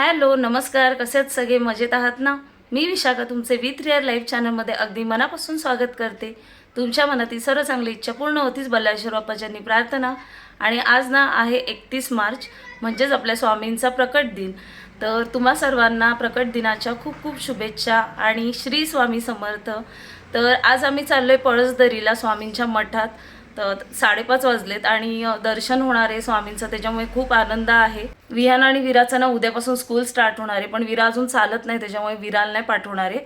Hello नमस्कार. कसे आहेत सगळे? मजेत आहात ना? मी विशाखा तुमचे विथ रिअर लाईव्ह चॅनलमध्ये अगदी मनापासून स्वागत करते. तुमच्या मनातील सर्व चांगली इच्छा पूर्ण होतीच बल्लाश्वर बाप्पाच्यांनी प्रार्थना. आणि आज ना आहे एकतीस मार्च म्हणजेच आपल्या स्वामींचा प्रकट दिन. तर तुम्हा सर्वांना प्रकट दिनाच्या खूप खूप शुभेच्छा आणि श्री स्वामी समर्थ. तर आज आम्ही चाललो आहे पळसदरीला स्वामींच्या मठात. तर साडेपाच वाजलेत आणि दर्शन होणार आहे स्वामींचं त्याच्यामुळे खूप आनंद आहे. विहान आणि विराचं ना उद्यापासून स्कूल स्टार्ट होणार आहे पण विरा अजून चालत नाही त्याच्यामुळे विराला नाही पाठवणार आहे.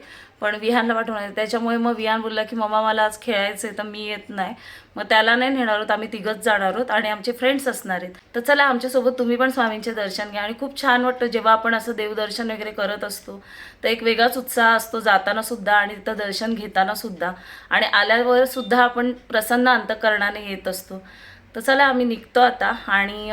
पण विहानला पाठवणार त्याच्यामुळे मग विहान बोलला की मम्मा मला आज खेळायचं आहे तर मी येत नाही. मग त्याला नाही नेणार आहोत आम्ही तिघंच जाणार आहोत आणि आमचे फ्रेंड्स असणार आहेत. तर चला आमच्यासोबत तुम्ही पण स्वामींचे दर्शन घ्या आणि खूप छान वाटतं जेव्हा आपण असं देवदर्शन वगैरे करत असतो. तर एक वेगळाच उत्साह असतो जाताना सुद्धा आणि तिथं दर्शन घेताना सुद्धा. आणि आल्यावर सुद्धा आपण प्रसन्न अंतकरणाने येत असतो. तर चला आम्ही निघतो आता आणि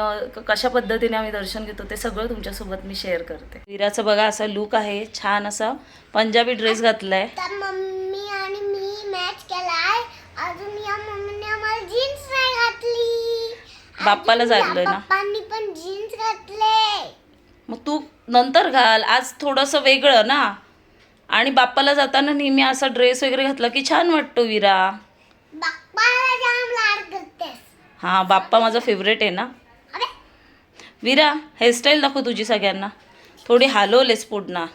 कशा पद्धतीने आम्ही दर्शन घेतो ते सगळं तुमच्यासोबत मी शेअर करते. विराचं बघा असा लुक आहे छान असा. पंजाबी ड्रेस घातलाय. मम्मी आणि मी मॅच केलाय. अजून या मम्मीने आम्हाला जीन्स नाही घातली. बाप्पाला जायलोय ना. पण जीन्स घातले. मग तू नंतर घाल. आज थोडंसं वेगळं ना. आणि बाप्पाला जाताना नेहमी असा ड्रेस वगैरे घातला की छान वाटतो विरा. हां बाप्पा माझा फेवरेट आहे ना. विरा हेअरस्टाईल दाखव तुझी सगळ्यांना. थोडी हालवलेस पुढना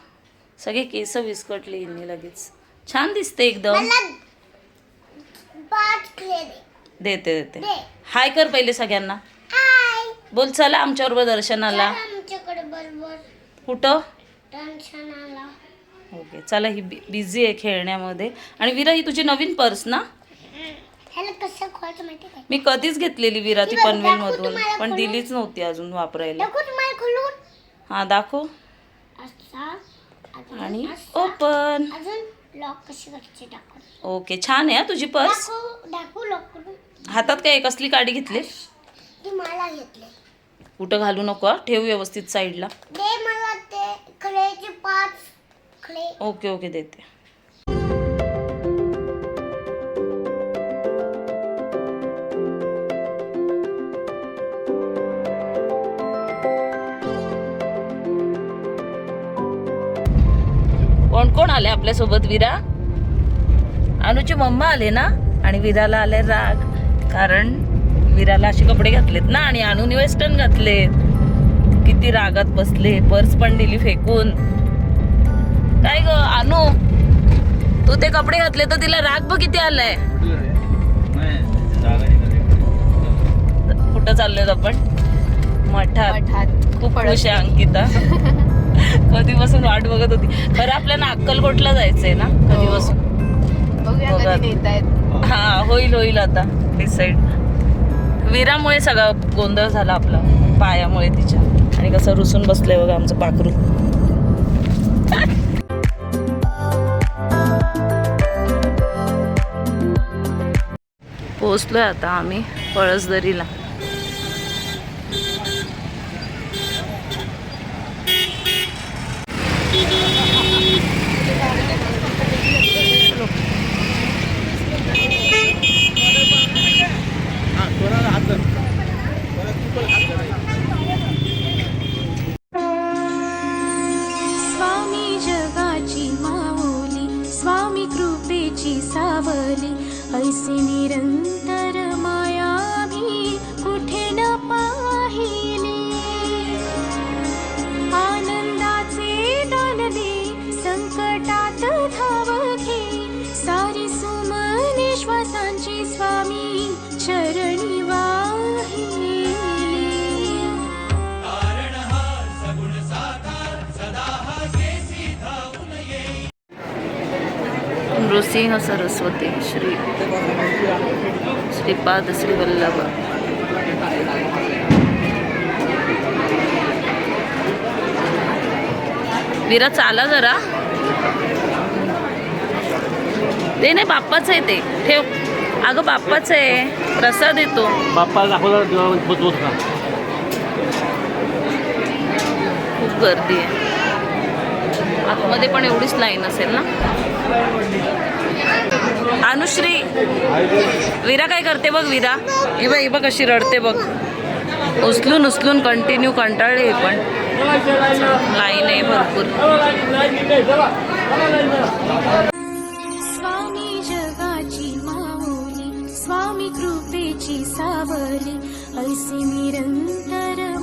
सगळे केस विस्कटले यांनी लगेच. छान दिसते एकदम. देते देते. हाय कर पहिले सगळ्यांना. बोल चला आमच्याबरोबर दर्शनाला. कुठं? ओके चला ही बिझी आहे खेळण्यामध्ये. आणि विरा ही तुझी नवीन पर्स ना? ह्याला कसं खोलचं माहिती काय मी कधीच घेतलेली विरा ती ती बघ, पनवेल दाखव मधून तुम्हाला पण खोलून. दिलीच नव्हती अजून वापरायला. दाखवू तुम्हाला खोलून. हा दाखव. असा अजून आणि असा. ओपन. अजून लॉक कशी करायची दाखव. ओके छान आहे हा तुझी पर्स दाखव दाखवू लॉक करून. हातात काय कसली काडी घेतली? ती मला घेतली. कुठं घालू नको हा. ठेव व्यवस्थित साईडला दे मला ते क्लेचे पाच. क्ले ओके ओके देते. कोण कोण आले आपल्यासोबत विरा. अनुची मम्मा आले ना? आणि विराला आले राग. कारण विराला असे कपडे घातलेत ना आणि अनुने वेस्टर्न घातलेत. किती रागात बसले पर्स पण दिली फेकून. काय ग अनु? तू ते कपडे घातले तर तिला राग बघ किती आलाय. कुठं चाललोय आपण? मठात. खूप खुश आहे अंकिता. कधीपासून वाट बघत होती. खरं आपल्याला अक्कलकोटला जायचंय ना कधीपासून? बघूया बघा. कधी नेत आहेत हा होईल होईल आता डिसाईड विरामुळे सगळा गोंधळ झाला आपला पायामुळे तिच्या. आणि कसं रुसून बसलंय बघा आमचं पाखरू. पोचलोय आता आम्ही पळसदरीला. नृसिंह सरस्वती श्री श्रीपाद श्री वल्लभ विरा चाला जरा. ते नाही बाप्पाचं आहे ते. ठेव. अगं बाप्पाचं आहे. प्रसाद येतो बाप्पाला दाखवला खूप गर्दी आहे. आतमध्ये पण एवढीच लाईन असेल ना? अनुश्री विरा काय करते बघ विरा. ही बघ बघ कशी रडते बघ. उचलून उचलून कंटिन्यू कंटाळले पण. लाईन आहे भरपूर. स्वामी जगाची माऊली स्वामी कृपेची सावली ऐसी निरंतर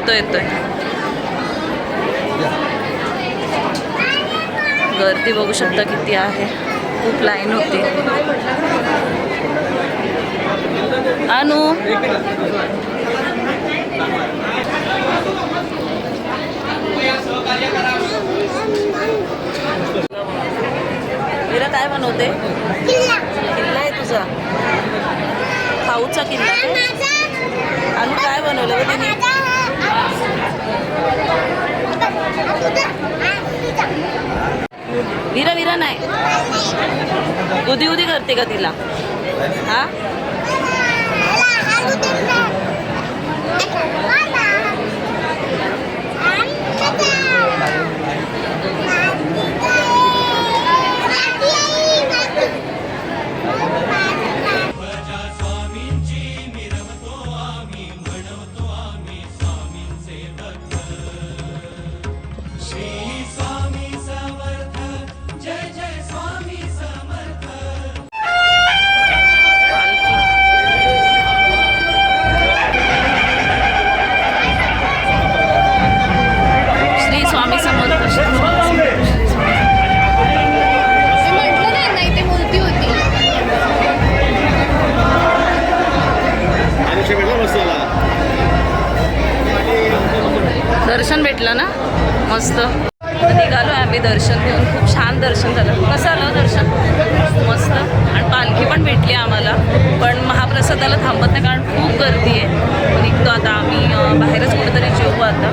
येतो येतोय. गर्दी बघू शकता किती आहे. खूप लाईन होती. अनु मीरा काय बनवते किल्ला किल्ला आहे तुझा खाऊचा किल्ला हा तो? माझा अनु काय बनवलं ग तिने माझा हा तुझा हा तुझा विरा विरा नाही उदी उदी करते का तिला? हा? छान दर्शन झालं. कसं आलं हो दर्शन? मस्त. आणि पालखी पण भेटली आम्हाला. पण महाप्रसादाला थांबत नाही कारण खूप गर्दी आहे. निघतो आता आम्ही बाहेरच कुठेतरी जेवू आता.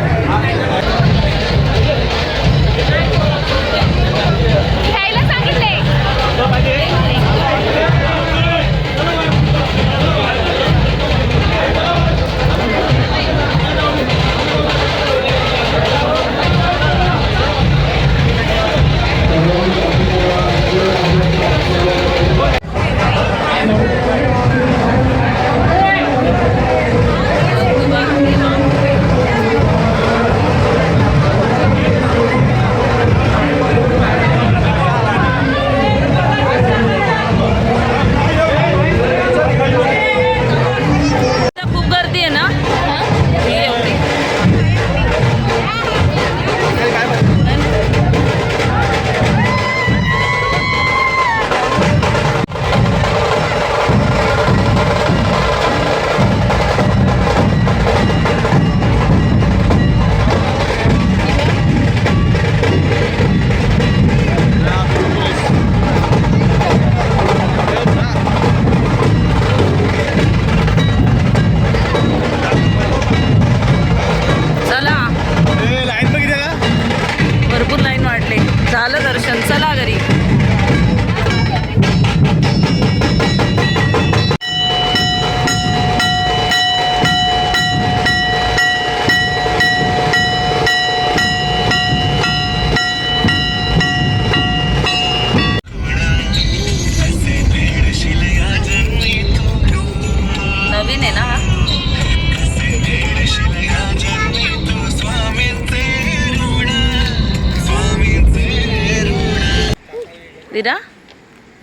विरा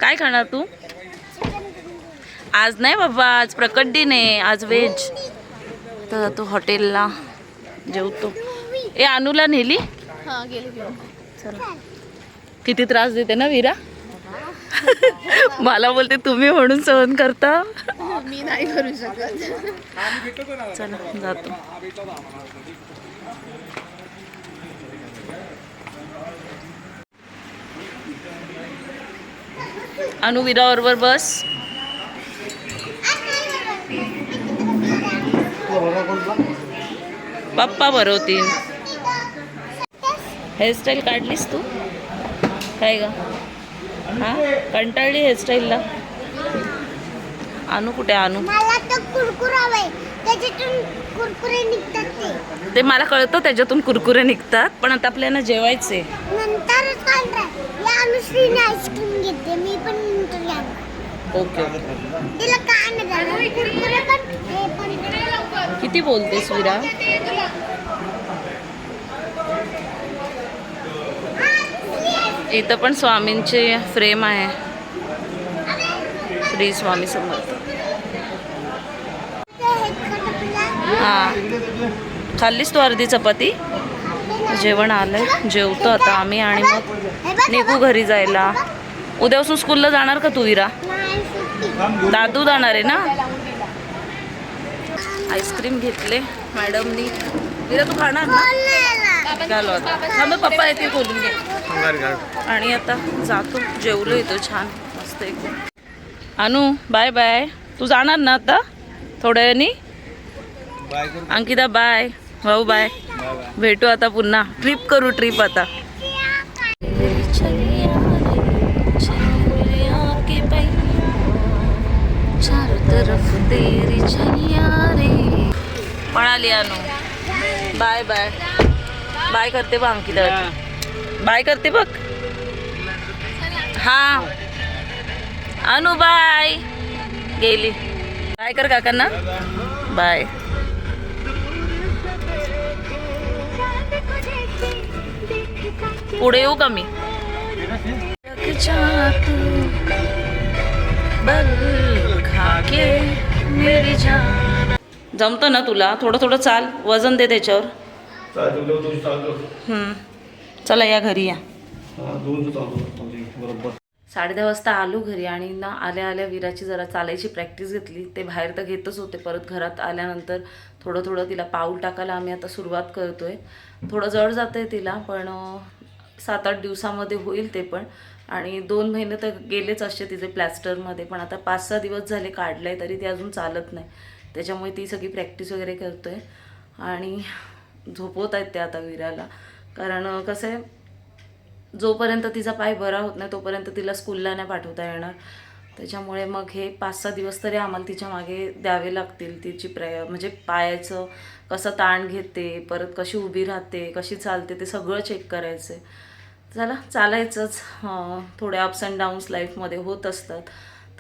काय खाणार तू? आज नाही बाबा आज प्रकट दिन आहे आज व्हेज. तर तू हॉटेलला जेवतो. ए अनुला नेली? चला. किती त्रास देते ना विरा? मला बोलते तुम्ही म्हणून सहन करता. मी नाही करू शकत. चला जातो. अनु विराबरोबर बस. पप्पा भरवतील. हेअरस्टाईल काढलीस तू? काय ग? हा? कंटाळली हेअरस्टाईलला आणू कुठे आणू त्याच्यातून कुरकुरे निघतात ते. ते मला कळतं त्याच्यातून कुरकुरे निघतात पण आता आपल्याला जेवायचे नंतरच खाणार या अनुश्रीने आईस्क्रीम घेते मी पण नंतर घेणार. ओके. ओके तिला काय नाही देणार. कुरकुरे पण हे पण. किती बोलतेस विरा इथं पण स्वामींची फ्रेम आहे. श्री स्वामी समर्थ ते हे खटकलं. हा. खाल्लीस तू अर्धी चपाती? जेवण आलंय. जेवतो आता आम्ही आणि मग निघू घरी जायला. उद्यापासून स्कूलला जाणार का तू विरा? सुट्टी. दादू जाणार आहे ना? आईस्क्रीम घेतले मॅडमनी. विरा तू खाणार ना? आला. घालो आता. थांब पप्पा येते बोलून घे. आणि आता जातो. जेवलो येतो छान. मस्त एकदम अनु बाय बाय तू जाणार ना आता? थोड्या वेळानी? कर अंकिता बाय. भाऊ बाय. भेटू आता पुन्हा. ट्रिप करू ट्रिप आता. चारों तरफ तेरी छलिया रे पळाली अनु बाय बाय. बाय करते बघ अंकिता. बाय करते बघ. हा. अनु बाय. गेली. बाय कर काकांना. बाय. पुढे येऊ का मी? जमतं ना तुला? थोडं थोडं चाल. वजन दे त्याच्यावर. चला या घरी या. साडेदहा साडे दहा वाजता आलो घरी आणि ना आल्या आल्या विराची जरा चालायची प्रॅक्टिस घेतली. ते बाहेर तर घेतच होते परत घरात आल्यानंतर थोडं थोडं तिला पाऊल टाकायला आम्ही आता सुरुवात करतोय. थोडं जड जातं आहे तिला पण सात आठ दिवसामध्ये होईल ते पण. आणि दोन महिने तर गेलेच असते तिचे प्लॅस्टरमध्ये. पण आता पाच सहा दिवस झाले काढलं आहे तरी ती अजून चालत नाही. त्याच्यामुळे ती सगळी प्रॅक्टिस वगैरे करतो आहे आणि झोपवत आहेत ते आता विराला. कारण कसं आहे जोपर्यंत तिचा पाय बरा होत नाही तोपर्यंत तिला स्कूलला नाही पाठवता येणार. त्याच्यामुळे मग हे पाच सहा दिवस तरी आम्हाला तिच्यामागे द्यावे लागतील तिची प्रय म्हणजे पायाचं कसं ताण घेते परत कशी उभी राहते कशी चालते ते सगळं चेक करायचं आहे चला चालायचंच. थोडे अप्स अँड डाऊन्स लाईफमध्ये होत असतात.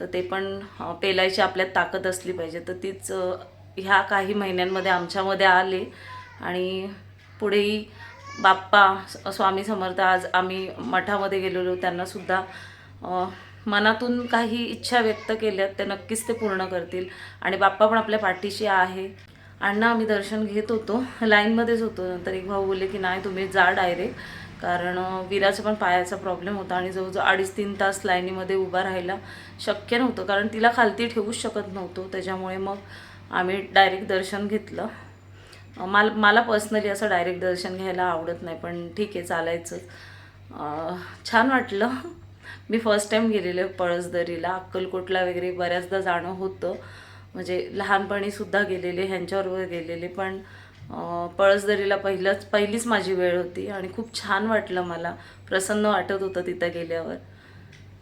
तर ते पण पेलायची आपल्यात ताकद असली पाहिजे. तर तीच ह्या काही महिन्यांमध्ये आमच्यामध्ये आले. आणि पुढेही बाप्पा स्वामी समर्थ आज आम्ही मठामध्ये गेलेलो. त्यांनासुद्धा मनातून काही इच्छा व्यक्त केल्यात त्या नक्कीच ते पूर्ण करतील. आणि बाप्पा पण आपल्या पाठीशी आहे. अण्णा आम्ही दर्शन घेत होतो. लाईनमध्येच होतो. नंतर एक भाऊ बोलले की नाही तुम्ही जा डायरेक्ट. कारण विराचा पण पायाचा प्रॉब्लेम होता आणि जवळजवळ अडीच तीन तास लाईनीमध्ये उभा राहायला शक्य नव्हतं. कारण तिला खालती ठेवूच शकत नव्हतो. त्याच्यामुळे मग आम्ही डायरेक्ट दर्शन घेतलं. माल मला मला पर्सनली असं डायरेक्ट दर्शन घ्यायला आवडत नाही पण ठीक आहे चालायचं. छान वाटलं. मी फर्स्ट टाईम गेलेले पळसदरीला अक्कलकोटला वगैरे बऱ्याचदा जाणं होतं. म्हणजे लहानपणीसुद्धा गेलेले ह्यांच्याबरोबर गेलेले पण पळसदरीला पहिलंच पहिलीच माझी वेळ होती आणि खूप छान वाटलं मला. प्रसन्न वाटत होतं तिथं गेल्यावर.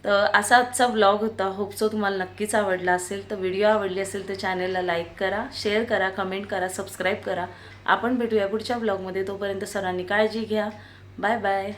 तर असा आजचा ब्लॉग होता. होपसो तुम्हाला नक्कीच आवडला असेल. तर व्हिडिओ आवडली असेल तर चॅनेलला लाईक करा शेअर करा कमेंट करा सबस्क्राईब करा. आपण भेटूया पुढच्या ब्लॉगमध्ये तोपर्यंत सरांनी काळजी घ्या. Bye bye